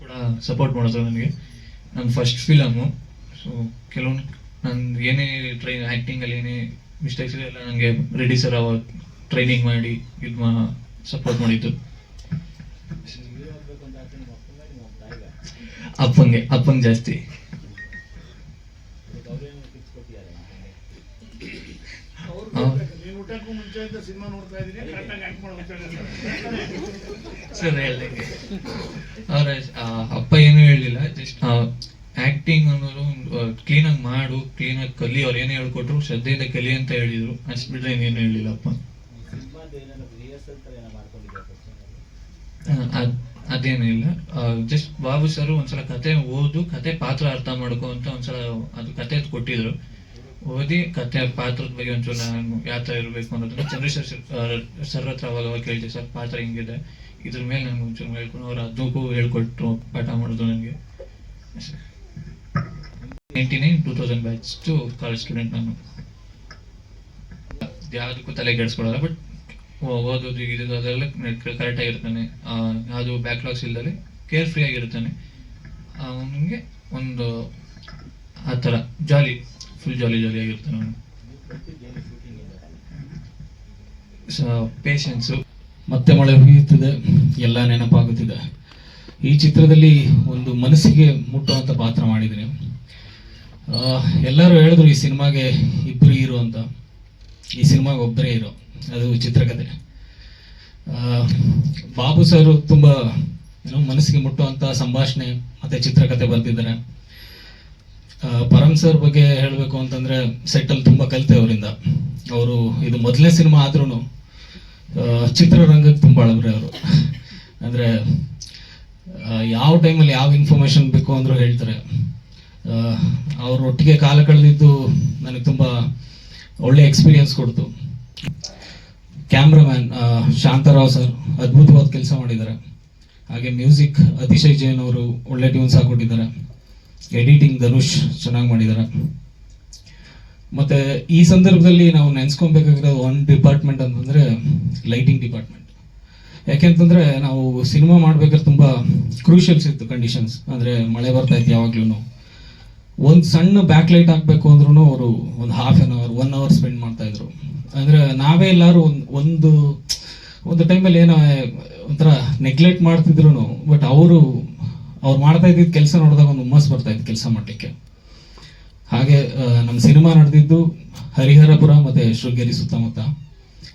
ಕೂಡ ಸಪೋರ್ಟ್ ಮಾಡಿದ್ರು ನನಗೆ. ನನ್ನ ಫಸ್ಟ್ ಫಿಲಮು ಸೊ ಕೆಲವೊಂದು ನಾನು ಏನೇ ಟ್ರೈ ಆ್ಯಕ್ಟಿಂಗಲ್ಲಿ ಏನೇ ಮಿಸ್ಟೇಕ್ಸ್ ಎಲ್ಲ ನನಗೆ ರೆಡ್ಡಿ ಸರ್ ಅವಾಗ ಟ್ರೈನಿಂಗ್ ಮಾಡಿ ಇದು ಮಾ ಸಪೋರ್ಟ್ ಮಾಡಿದ್ದು. ಅಪ್ಪಂಗೆ ಅಪ್ಪಂಗೆ ಜಾಸ್ತಿ. ಸರ್. ಹೇಳ್ದಂಗೆ. ಅವ್ರ ಅಪ್ಪ ಏನು ಹೇಳಲಿಲ್ಲ ಜಸ್ಟ್ ಆಕ್ಟಿಂಗ್ ಅನ್ನೋದು ಕ್ಲೀನಾಗಿ ಮಾಡು ಕ್ಲೀನಾಗಿ ಕಲಿ ಅವ್ರು ಏನೇ ಹೇಳ್ಕೊಟ್ರು ಶ್ರದ್ಧೆಯಿಂದ ಕಲಿ ಅಂತ ಹೇಳಿದ್ರು. ಅಷ್ಟು ಬಿಟ್ಟರೆ ಇನ್ನೇನು ಹೇಳಿಲ್ಲ ಅಪ್ಪ. ಆ, ಅದ್- ಅದೇನೂ ಇಲ್ಲ. ಜಸ್ಟ್ ಬಾಬು ಸರ್ ಒಂದ್ಸಲ ಕತೆ ಓದು ಕತೆ ಪಾತ್ರ ಅರ್ಥ ಮಾಡ್ಕೊ ಅಂತ ಒಂದ್ಸಲ ಅದು ಕತೆ ಕೊಟ್ಟಿದ್ರು. ಓದಿ ಕತೆ ಪಾತ್ರದ ಬಗ್ಗೆ ಒಂಚೂರು ನಾನು ಯಾವ ಥರ ಇರಬೇಕು ಅನ್ನೋದನ್ನ ಚಂದ್ರಶೇಖರ್ ಸರ್ ಹತ್ರ ಅವಾಗ ಅವಾಗ ಕೇಳಿದೆ ಸರ್ ಪಾತ್ರ ಹಿಂಗಿದೆ. ಇದ್ರ ಮೇಲೆ ನಾನು ಒಂಚೂರು ಹೇಳ್ಕೊಂಡು. ಅವ್ರು ಅದಕ್ಕೂ ಹೇಳ್ಕೊಟ್ರು ಪಾಠ ಮಾಡೋದು ನನಗೆ. Ninety nine two thousand batch to college student ನಾನು. ಯಾವುದಕ್ಕೂ ತಲೆ ಕೆಡಿಸ್ಕೊಳ್ಳಲ್ಲ ಬಟ್ ಓದೋದು ಇದು ಅದೆಲ್ಲ ಕರೆಕ್ಟ್ ಆಗಿರ್ತಾನೆ. ಯಾವುದು ಬ್ಯಾಕ್ಲಾಗ್ಸ್ ಇಲ್ದಲೆ ಕೇರ್ ಫ್ರೀ ಆಗಿರ್ತಾನೆ ಅವನಿಗೆ ಒಂದು ಆ ಥರ ಜಾಲಿ ಫುಲ್ ಜಾಲಿ ಜಾಲಿ ಆಗಿರ್ತಾನೆ ಅವನು. ಪೇಷನ್ಸು ಮತ್ತೆ ಮಳೆ ಹುಯ್ಯುತ್ತಿದೆ. ಎಲ್ಲ ನೆನಪಾಗುತ್ತಿದೆ. ಈ ಚಿತ್ರದಲ್ಲಿ ಒಂದು ಮನಸ್ಸಿಗೆ ಮುಟ್ಟುವಂಥ ಪಾತ್ರ ಮಾಡಿದ್ದೀನಿ. ಎಲ್ಲರೂ ಹೇಳಿದ್ರು ಈ ಸಿನಿಮಾಗೆ ಇಬ್ಬರು ಹೀರೋ ಅಂತ. ಈ ಸಿನಿಮಾಗೆ ಒಬ್ಬರೇ ಹೀರೋ. ಅದು ಚಿತ್ರಕಥೆ ಬಾಬು ಸರ್ ತುಂಬ ಏನೋ ಮನಸ್ಸಿಗೆ ಮುಟ್ಟುವಂಥ ಸಂಭಾಷಣೆ ಮತ್ತೆ ಚಿತ್ರಕಥೆ ಬರೆದಿದ್ದಾರೆ. ಪರಂ ಪರಮ್ ಸರ್ ಬಗ್ಗೆ ಹೇಳಬೇಕು ಅಂತಂದ್ರೆ ಸೆಟ್ಟಲ್ಲಿ ತುಂಬ ಕಲಿತೆ ಅವರಿಂದ. ಅವರು ಇದು ಮೊದಲನೇ ಸಿನಿಮಾ ಆದ್ರೂ ಚಿತ್ರರಂಗಕ್ಕೆ ತುಂಬ ಅಳಬ್ರೆ ಅವರು. ಅಂದರೆ ಯಾವ ಟೈಮಲ್ಲಿ ಯಾವ ಇನ್ಫಾರ್ಮೇಷನ್ ಬೇಕು ಅಂದರೂ ಹೇಳ್ತಾರೆ. ಅವ್ರ ಒಟ್ಟಿಗೆ ಕಾಲ ಕಳೆದಿದ್ದು ನನಗೆ ತುಂಬ ಒಳ್ಳೆ ಎಕ್ಸ್ಪೀರಿಯನ್ಸ್ ಕೊಡ್ತು. ಕ್ಯಾಮ್ರಾಮ್ಯಾನ್ ಶಾಂತರಾವ್ ಸರ್ ಅದ್ಭುತವಾದ ಕೆಲಸ ಮಾಡಿದ್ದಾರೆ. ಹಾಗೆ ಮ್ಯೂಸಿಕ್ ಅತಿಶಯ್ ಜೈನ್ ಅವರು ಒಳ್ಳೆ ಟ್ಯೂನ್ಸ್ ಹಾಕೊಟ್ಟಿದ್ದಾರೆ ಎಡಿಟಿಂಗ್ ಧನುಷ್ ಚೆನ್ನಾಗಿ ಮಾಡಿದ್ದಾರೆ. ಮತ್ತೆ ಈ ಸಂದರ್ಭದಲ್ಲಿ ನಾವು ನೆನ್ಸ್ಕೊಬೇಕಾಗಿರೋ ಒಂದು ಡಿಪಾರ್ಟ್ಮೆಂಟ್ ಅಂತಂದ್ರೆ ಲೈಟಿಂಗ್ ಡಿಪಾರ್ಟ್ಮೆಂಟ್. ಯಾಕೆಂತಂದ್ರೆ ನಾವು ಸಿನಿಮಾ ಮಾಡ್ಬೇಕಾದ್ರೆ ತುಂಬಾ ಕ್ರೂಷಿಯಲ್ಸ್ ಇತ್ತು ಕಂಡೀಷನ್ಸ್ ಅಂದ್ರೆ ಮಳೆ ಬರ್ತಾ ಇತ್ತು ಯಾವಾಗ್ಲೂ ಒಂದು ಸಣ್ಣ ಬ್ಯಾಕ್ ಲೈಟ್ ಹಾಕ್ಬೇಕು ಅಂದ್ರೂ ಅವರು ಒಂದು half an hour one hour spend ಮಾಡ್ತಾ ಇದ್ರು. ಅಂದ್ರೆ ನಾವೇ ಎಲ್ಲರೂ ಒಂದು ಒಂದು ಒಂದು ಟೈಮಲ್ಲಿ ಏನೋ ಒಂಥರ ನೆಗ್ಲೆಕ್ಟ್ ಮಾಡ್ತಿದ್ರು ಬಟ್ ಅವರು, ಅವ್ರು ಮಾಡ್ತಾ ಇದ್ದಿದ್ದ ಕೆಲಸ ನೋಡಿದಾಗ ಒಂದು ಹುಮ್ಮಸ್ ಬರ್ತಾ ಇತ್ತು ಕೆಲಸ ಮಾಡಲಿಕ್ಕೆ. ಹಾಗೆ ನಮ್ಮ ಸಿನಿಮಾ ನಡೆದಿದ್ದು ಹರಿಹರಪುರ ಮತ್ತೆ ಶೃಂಗೇರಿ ಸುತ್ತಮುತ್ತ.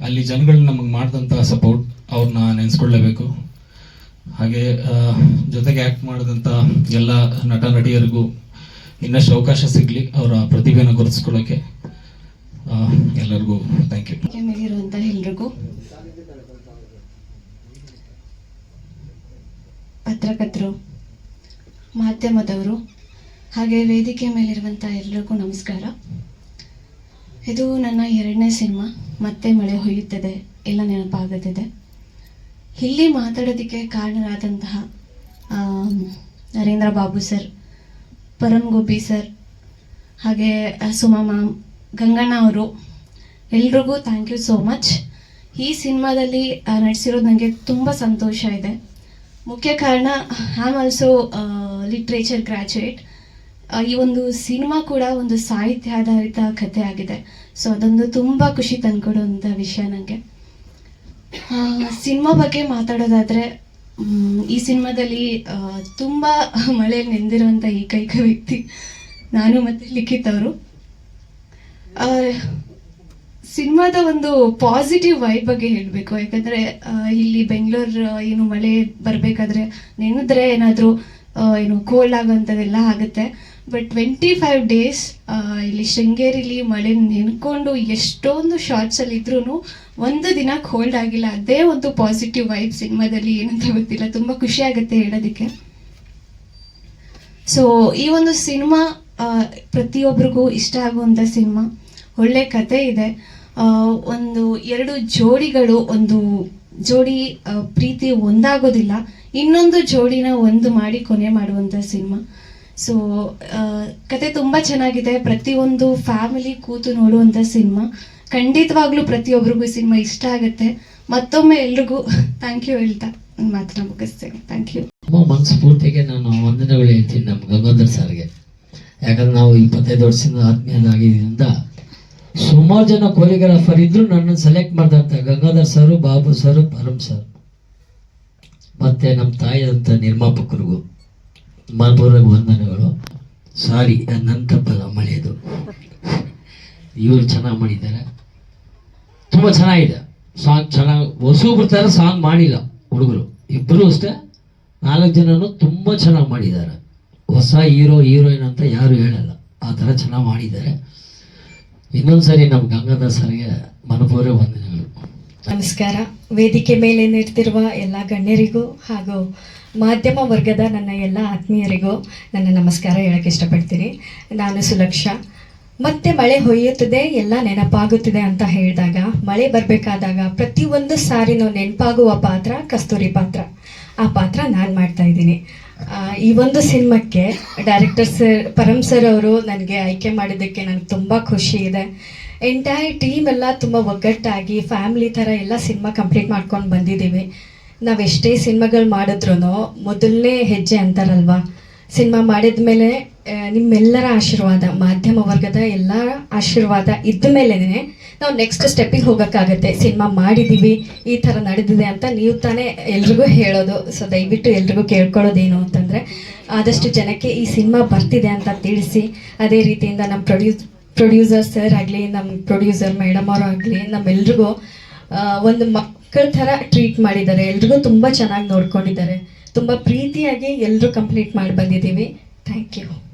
ಅಲ್ಲಿ ಜನಗಳು ನಮಗೆ ಮಾಡಿದಂಥ ಸಪೋರ್ಟ್ ಅವ್ರನ್ನ ನೆನೆಸ್ಕೊಳ್ಳೇಬೇಕು ಹಾಗೆ ಜೊತೆಗೆ ಆ್ಯಕ್ಟ್ ಮಾಡಿದಂಥ ಎಲ್ಲ ನಟ ನಟಿಯರಿಗೂ ಇನ್ನಷ್ಟು ಅವಕಾಶ ಸಿಗಲಿ ಅವರ ಪ್ರತಿಭೆನ ಗುರುತಿಸ್ಕೊಳ್ಳೋಕ್ಕೆ ಆ, ಎಲ್ಲರಿಗೂ ಥ್ಯಾಂಕ್ ಯು ವೇದಿಕೆ ಮೇಲಿರುವಂತ ಎಲ್ರಿಗೂ. ಪತ್ರಕರ್ತರು ಮಾಧ್ಯಮದವರು ಹಾಗೆ ವೇದಿಕೆ ಮೇಲಿರುವಂಥ ಎಲ್ರಿಗೂ ನಮಸ್ಕಾರ. ಇದು ನನ್ನ ಎರಡನೇ ಸಿನಿಮಾ ಮತ್ತೆ ಮಳೆ ಹೊಯ್ಯುತ್ತದೆ ಎಲ್ಲ ನೆನಪಾಗುತ್ತಿದೆ. ಇಲ್ಲಿ ಮಾತಾಡೋದಕ್ಕೆ ಕಾರಣರಾದಂತಹ ನರೇಂದ್ರ ಬಾಬು ಸರ್ ಪರಮ್ ಗೋಪಿ ಸರ್, ಹಾಗೆ ಸುಮಾ ಮ್ಯಾಮ್, ಗಂಗಣ್ಣ ಅವರು, ಎಲ್ರಿಗೂ ಥ್ಯಾಂಕ್ ಯು ಸೋ ಮಚ್ ಈ ಸಿನಿಮಾದಲ್ಲಿ ನಡೆಸಿರೋದು ನನಗೆ ತುಂಬ ಸಂತೋಷ ಇದೆ. ಮುಖ್ಯ ಕಾರಣ I am also literature graduate ಈ ಒಂದು ಸಿನಿಮಾ ಕೂಡ ಒಂದು ಸಾಹಿತ್ಯ ಆಧಾರಿತ ಕಥೆ ಆಗಿದೆ. ಸೊ ಅದೊಂದು ತುಂಬ ಖುಷಿ ತಂದ್ಕೊಡುವಂಥ ವಿಷಯ ನನಗೆ ಸಿನಿಮಾ ಬಗ್ಗೆ ಮಾತಾಡೋದಾದರೆ ಈ ಸಿನಿಮಾದಲ್ಲಿ ತುಂಬ ಮಳೆಯಲ್ಲಿ ನೆಂದಿರುವಂಥ ಏಕೈಕ ವ್ಯಕ್ತಿ ನಾನು ಮತ್ತು ಲಿಖಿತ್ ಅವರು. ಸಿನಿಮಾದ ಒಂದು ಪಾಸಿಟಿವ್ ವೈಬ್ ಬಗ್ಗೆ ಹೇಳಬೇಕು. ಯಾಕಂದರೆ ಇಲ್ಲಿ ಬೆಂಗಳೂರು ಏನು ಮಳೆ ಬರಬೇಕಾದ್ರೆ ನೆನೆದ್ರೆ ಏನಾದರೂ ಏನು ಕೋಲ್ಡ್ ಆಗೋಂಥದ್ದೆಲ್ಲ ಆಗುತ್ತೆ. ಬಟ್ ಟ್ವೆಂಟಿ ಫೈವ್ ಡೇಸ್ ಇಲ್ಲಿ ಶೃಂಗೇರಿಲಿ ಮಳೆ ನೆನ್ಕೊಂಡು ಎಷ್ಟೊಂದು ಶಾರ್ಟ್ಸಲ್ಲಿ ಇದ್ರೂ ಒಂದು ದಿನ ಹೋಲ್ಡ್ ಆಗಿಲ್ಲ. ಅದೇ ಒಂದು ಪಾಸಿಟಿವ್ ವೈಬ್ ಸಿನಿಮಾದಲ್ಲಿ ಏನಂತ ಗೊತ್ತಿಲ್ಲ. ತುಂಬ ಖುಷಿ ಆಗುತ್ತೆ ಹೇಳೋದಕ್ಕೆ. ಸೊ ಈ ಒಂದು ಸಿನಿಮಾ ಪ್ರತಿಯೊಬ್ಬರಿಗೂ ಇಷ್ಟ ಆಗುವಂಥ ಸಿನಿಮಾ. ಒಳ್ಳೆ ಕತೆ ಇದೆ. ಒಂದು ಎರಡು ಜೋಡಿಗಳು, ಒಂದು ಜೋಡಿ ಪ್ರೀತಿ ಒಂದಾಗೋದಿಲ್ಲ. ಇನ್ನೊಂದು ಜೋಡಿನ ಒಂದು ಮಾಡಿ ಕೊನೆ ಮಾಡುವಂಥ ಸಿನಿಮಾ. ಸೊ ಕತೆ ತುಂಬ ಚೆನ್ನಾಗಿದೆ. ಪ್ರತಿಯೊಂದು ಫ್ಯಾಮಿಲಿ ಕೂತು ನೋಡುವಂಥ ಸಿನಿಮಾ ಖಂಡಿತವಾಗ್ಲೂ ಪ್ರತಿಯೊಬ್ಬರಿಗೂ ಸಿನಿಮಾ ಇಷ್ಟ ಆಗುತ್ತೆ. ಮತ್ತೊಮ್ಮೆ ಎಲ್ರಿಗೂ ಥ್ಯಾಂಕ್ ಯು ಹೇಳ್ತಾ ಮಾತನ್ನ ಮುಗಿಸ್ತೇನೆ. ಥ್ಯಾಂಕ್ ಯು ಮನಸ್ಫೂರ್ತಿಗೆ ನಾನು ವಂದನೆಗಳು ಹೇಳ್ತೀನಿ ನಮ್ಮ ಗಂಗಾಧರ್ ಸರ್ಗೆ. ಯಾಕಂದ್ರೆ ನಾವು ಇಪ್ಪತ್ತೈದು ವರ್ಷದಿಂದ ಆತ್ಮೀಯನಾಗಿದ್ದರಿಂದ ಸುಮಾರು ಜನ ಕೊರಿಯೋಗ್ರಾಫರ್ ಇದ್ರು ನನ್ನನ್ನು ಸೆಲೆಕ್ಟ್ ಮಾಡಿದಂಥ Gangadhar sir, Babu sir Param sir. ಮತ್ತೆ ನಮ್ಮ ತಾಯಿಯಾದಂಥ ನಿರ್ಮಾಪಕರಿಗೂ. ಮನಪೂರ್ವಕ ವಂದನೆಗಳು ಸಾರಿ ನನ್ನ ತಪ್ಪಲ್ಲ ಮಳೆಯದು ಇವರು ಚೆನ್ನಾಗಿ ಮಾಡಿದ್ದಾರೆ. ತುಂಬ ಚೆನ್ನಾಗಿದೆ. ಸಾಂಗ್ ಚೆನ್ನಾಗಿ ಹೊಸ ಥರ ಸಾಂಗ್ ಮಾಡಿಲ್ಲ ಹುಡುಗರು. ಇಬ್ಬರು ಅಷ್ಟೇ. ನಾಲ್ಕು ಜನನು ತುಂಬ ಚೆನ್ನಾಗಿ ಮಾಡಿದ್ದಾರೆ. ಹೊಸ ಹೀರೋ, ಹೀರೋಯಿನ್ ಅಂತ ಯಾರು ಹೇಳಲ್ಲ. ಆ ಥರ ಚೆನ್ನಾಗಿ ಮಾಡಿದ್ದಾರೆ. ಇನ್ನೊಂದು ಸರಿ ನಮ್ಮ ಗಂಗಾಧರ್ ಸರ್ಗೆ ಮನಪೂರ್ವ ವಂದನೆಗಳು. ನಮಸ್ಕಾರ. ವೇದಿಕೆ ಮೇಲೆ ನಿಂತಿರುವ ಎಲ್ಲ ಗಣ್ಯರಿಗೂ ಹಾಗೂ ಮಾಧ್ಯಮ ವರ್ಗದ ನನ್ನ ಎಲ್ಲ ಆತ್ಮೀಯರಿಗೂ ನನ್ನ ನಮಸ್ಕಾರ ಹೇಳಕ್ಕೆ ಇಷ್ಟಪಡ್ತೀನಿ. ನಾನು ಸುಲಕ್ಷ. ಮತ್ತೆ ಮಳೆ ಹೊಯ್ಯುತ್ತದೆ, ಎಲ್ಲ ನೆನಪಾಗುತ್ತಿದೆ ಅಂತ ಹೇಳಿದಾಗ, ಮಳೆ ಬರಬೇಕಾದಾಗ ಪ್ರತಿಯೊಂದು ಸಾರಿನೂ ನೆನಪಾಗುವ ಪಾತ್ರ ಕಸ್ತೂರಿ ಪಾತ್ರ. ಆ ಪಾತ್ರ ನಾನು ಮಾಡ್ತಾ ಇದ್ದೀನಿ. ಈ ಒಂದು ಸಿನಿಮಾಕ್ಕೆ ಡೈರೆಕ್ಟರ್ ಸರ್ ಪರಮ್ ಸರ್ ಅವರು ನನಗೆ ಆಯ್ಕೆ ಮಾಡಿದ್ದಕ್ಕೆ ನನಗೆ ತುಂಬ ಖುಷಿ ಇದೆ. ಎಂಟೈರ್ ಟೀಮ್ ಎಲ್ಲ ತುಂಬ ಒಗ್ಗಟ್ಟಾಗಿ ಫ್ಯಾಮಿಲಿ ಥರ ಎಲ್ಲ ಸಿನಿಮಾ ಕಂಪ್ಲೀಟ್ ಮಾಡ್ಕೊಂಡು ಬಂದಿದ್ದೀವಿ. ನಾವು ಎಷ್ಟೇ ಸಿನಿಮಾಗಳು ಮಾಡಿದ್ರು ಮೊದಲನೇ ಹೆಜ್ಜೆ ಅಂತಾರಲ್ವಾ? ಸಿನಿಮಾ ಮಾಡಿದ ಮೇಲೆ ನಿಮ್ಮೆಲ್ಲರ ಆಶೀರ್ವಾದ, ಮಾಧ್ಯಮ ವರ್ಗದ ಎಲ್ಲ ಆಶೀರ್ವಾದ ಇದ್ದ ಮೇಲೇ ನಾವು ನೆಕ್ಸ್ಟ್ ಸ್ಟೆಪ್ಪಿಗೆ ಹೋಗೋಕ್ಕಾಗತ್ತೆ. ಸಿನಿಮಾ ಮಾಡಿದ್ದೀವಿ ಈ ಥರ ನಡೆದಿದೆ ಅಂತ ನೀವು ತಾನೇ ಎಲ್ರಿಗೂ ಹೇಳೋದು. ಸೊ ದಯವಿಟ್ಟು ಎಲ್ರಿಗೂ ಕೇಳ್ಕೊಳ್ಳೋದೇನು ಅಂತಂದರೆ, ಆದಷ್ಟು ಜನಕ್ಕೆ ಈ ಸಿನಿಮಾ ಬರ್ತಿದೆ ಅಂತ ತಿಳಿಸಿ. ಅದೇ ರೀತಿಯಿಂದ ನಮ್ಮ ಪ್ರೊಡ್ಯೂಸ್ ಪ್ರೊಡ್ಯೂಸರ್ ಸರ್ ಆಗಲಿ, ನಮ್ಮ ಪ್ರೊಡ್ಯೂಸರ್, ಮೇಡಮ್ ಅವರು ಆಗಲಿ, ನಮ್ಮೆಲ್ರಿಗೂ ಒಂದು ಒಂದು ಮಕ್ಕಳ ಥರ ಟ್ರೀಟ್ ಮಾಡಿದ್ದಾರೆ. ಎಲ್ರಿಗೂ ತುಂಬ ಚೆನ್ನಾಗಿ ನೋಡ್ಕೊಂಡಿದ್ದಾರೆ. ತುಂಬ ಪ್ರೀತಿಯಾಗಿ ಎಲ್ಲರೂ ಕಂಪ್ಲೀಟ್ ಮಾಡಿ ಬಂದಿದ್ದೀವಿ. Thank you.